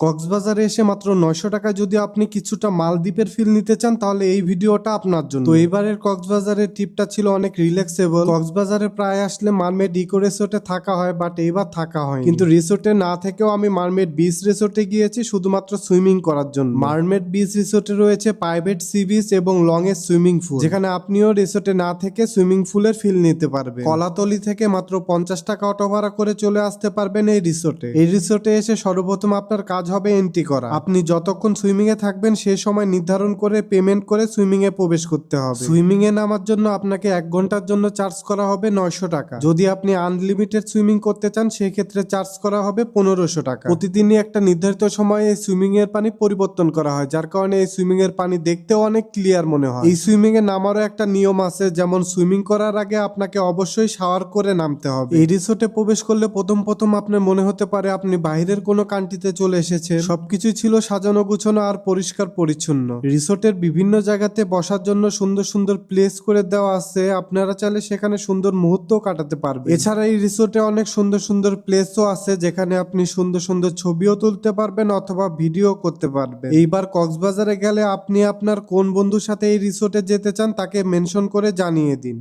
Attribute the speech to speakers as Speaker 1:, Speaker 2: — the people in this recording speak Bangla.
Speaker 1: কক্সবাজারে এসে মাত্র নয়শো টাকায় যদি আপনি কিছুটা মালদ্বীপের ফিল নিতে চান, তাহলে এই ভিডিওটা আপনার জন্য। তো এবারের কক্সবাজারের ট্রিপটা ছিল অনেক রিল্যাক্সেবল কক্সবাজারে প্রায় আসলে মারমেড ইকো রিসোর্টে থাকা হয় বাট এবার থাকা হয় কিন্তু রিসোর্টে না থেকেও আমি মারমেড বিচ রিসোর্টে গিয়েছি, শুধুমাত্র সুইমিং করার জন্য। মারমেড বিচ রিসোর্টে রয়েছে প্রাইভেট সি বিচ এবং লং এর সুইমিং পুল যেখানে আপনিও রিসোর্টে না থেকে সুইমিং পুলের ফিল নিতে পারবেন। কলাতলি থেকে মাত্র পঞ্চাশ টাকা অটো ভাড়া করে চলে আসতে পারবেন এই রিসোর্টে এই রিসোর্টে এসে সর্বপ্রথম আপনার কাজ হবে এন্ট্রি করা। আপনি যতক্ষণ সুইমিং এ থাকবেন সেই সময় নির্ধারণ করে পেমেন্ট করে সুইমিং এ প্রবেশ করতে হবে। সুইমিং এ নামার জন্য আপনাকে এক ঘণ্টার জন্য চার্জ করা হবে নয়শো টাকা। যদি আপনি আনলিমিটেড সুইমিং করতে চান সেই ক্ষেত্রে চার্জ করা হবে পনেরোশো টাকা। প্রতিদিনই একটা নির্ধারিত সময়ে এই সুইমিং এর পানি পরিবর্তন করা হয়, যার কারণে এই সুইমিং এর পানি দেখতেও অনেক ক্লিয়ার মনে হয়। এই সুইমিং এ নামারও একটা নিয়ম আছে, যেমন সুইমিং করার আগে আপনাকে অবশ্যই শাওয়ার করে নামতে হবে। এই রিসোর্টে প্রবেশ করলে প্রথম প্রথম আপনার মনে হতে পারে আপনি বাইরের কোনো কান্ট্রিতে চলে এসেছেন। সবকিছুই ছিল সাজানো গুছানো আর পরিষ্কার পরিচ্ছন্ন। রিসোর্টের বিভিন্ন জায়গাতে বসার জন্য সুন্দর সুন্দর প্লেস করে দেওয়া আছে। আপনারা চাইলে সেখানে সুন্দর মুহূর্ত কাটাতে পারবেন। এছাড়া এই রিসোর্টে অনেক সুন্দর সুন্দর প্লেসও আছে, যেখানে আপনি সুন্দর সুন্দর ছবিও তুলতে পারবেন অথবা ভিডিও করতে পারবেন। এইবার কক্সবাজারে গেলে আপনি আপনার কোন বন্ধুর সাথে এই রিসোর্টে যেতে চান তাকে মেনশন করে জানিয়ে দিন।